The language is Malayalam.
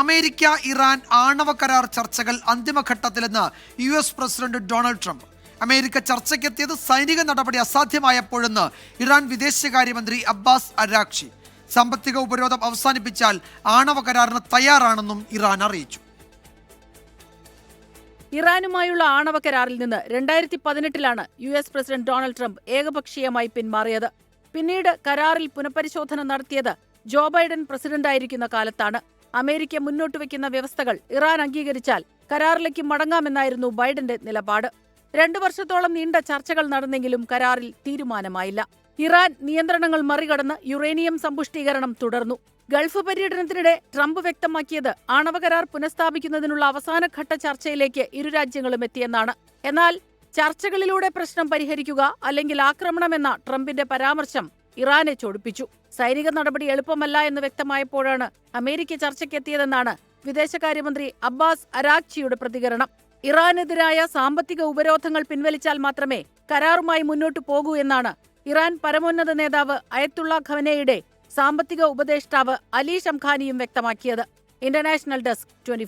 അമേരിക്ക ഇറാൻ ആണവ കരാർ ചർച്ചകൾ അന്തിമഘട്ടത്തിലെന്ന് U S president Donald Trump. America ചർച്ചയ്ക്കെത്തിയത് സൈനിക നടപടി അസാധ്യമായപ്പോഴെന്ന് ഇറാൻ വിദേശകാര്യമന്ത്രി അബ്ബാസ് അരാക്ഷി സാമ്പത്തിക ഉപരോധം അവസാനിപ്പിച്ചാൽ ആണവ കരാറിന് തയ്യാറാണെന്നും ഇറാൻ അറിയിച്ചു. ഇറാനുമായുള്ള ആണവ കരാറിൽ നിന്ന് രണ്ടായിരത്തി പതിനെട്ടിലാണ് U S president Donald Trump ഏകപക്ഷീയമായി പിന്മാറിയത്. പിന്നീട് കരാറിൽ പുനഃപരിശോധന നടത്തിയത് ജോ ബൈഡൻ പ്രസിഡന്റായിരിക്കുന്ന കാലത്താണ്. അമേരിക്ക മുന്നോട്ട് വയ്ക്കുന്ന വ്യവസ്ഥകൾ ഇറാൻ അംഗീകരിച്ചാൽ കരാറിലേക്ക് മടങ്ങാമെന്നായിരുന്നു ബൈഡന്റെ നിലപാട്. രണ്ടു വർഷത്തോളം നീണ്ട ചർച്ചകൾ നടന്നെങ്കിലും കരാറിൽ തീരുമാനമായില്ല. ഇറാൻ നിയന്ത്രണങ്ങൾ മറികടന്ന് യുറേനിയം സമ്പുഷ്ടീകരണം തുടർന്നു. ഗൾഫ് പര്യടനത്തിനിടെ ട്രംപ് വ്യക്തമാക്കിയത് ആണവ കരാർ പുനഃസ്ഥാപിക്കുന്നതിനുള്ള അവസാനഘട്ട ചർച്ചയിലേക്ക് ഇരു രാജ്യങ്ങളും എത്തിയെന്നാണ്. എന്നാൽ ചർച്ചകളിലൂടെ പ്രശ്നം പരിഹരിക്കുക അല്ലെങ്കിൽ ആക്രമണമെന്ന ട്രംപിന്റെ പരാമർശം ഇറാനെ ചൊടിപ്പിച്ചു. സൈനിക നടപടി എളുപ്പമല്ല എന്ന് വ്യക്തമായപ്പോഴാണ് അമേരിക്ക ചർച്ചയ്ക്കെത്തിയതെന്നാണ് വിദേശകാര്യമന്ത്രി അബ്ബാസ് അരാഖ്ചിയുടെ പ്രതികരണം. ഇറാനെതിരായ സാമ്പത്തിക ഉപരോധങ്ങൾ പിൻവലിച്ചാൽ മാത്രമേ കരാറുമായി മുന്നോട്ടു പോകൂ എന്നാണ് ഇറാൻ പരമോന്നത നേതാവ് അയത്തുള്ള ഖവനയുടെ സാമ്പത്തിക ഉപദേഷ്ടാവ് അലി ഷംഖാനിയും വ്യക്തമാക്കിയത്. International desk twenty